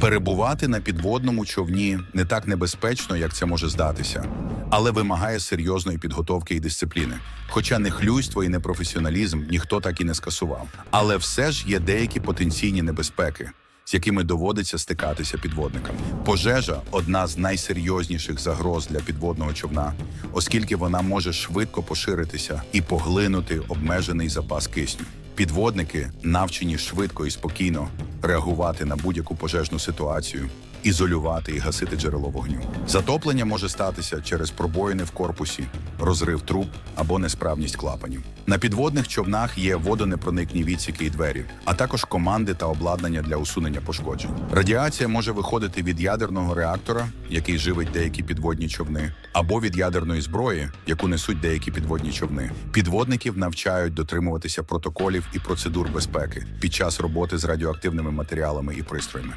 Перебувати на підводному човні не так небезпечно, як це може здатися, але вимагає серйозної підготовки і дисципліни. Хоча нехлюйство і непрофесіоналізм ніхто так і не скасував. Але все ж є деякі потенційні небезпеки, з якими доводиться стикатися підводникам. Пожежа одна з найсерйозніших загроз для підводного човна, оскільки вона може швидко поширитися і поглинути обмежений запас кисню. Підводники навчені швидко і спокійно реагувати на будь-яку пожежну ситуацію, ізолювати і гасити джерело вогню. Затоплення може статися через пробоїни в корпусі, розрив труб або несправність клапанів. На підводних човнах є водонепроникні відсіки і двері, а також команди та обладнання для усунення пошкоджень. Радіація може виходити від ядерного реактора, який живить деякі підводні човни, або від ядерної зброї, яку несуть деякі підводні човни. Підводників навчають дотримуватися протоколів і процедур безпеки під час роботи з радіоактивними матеріалами і пристроями.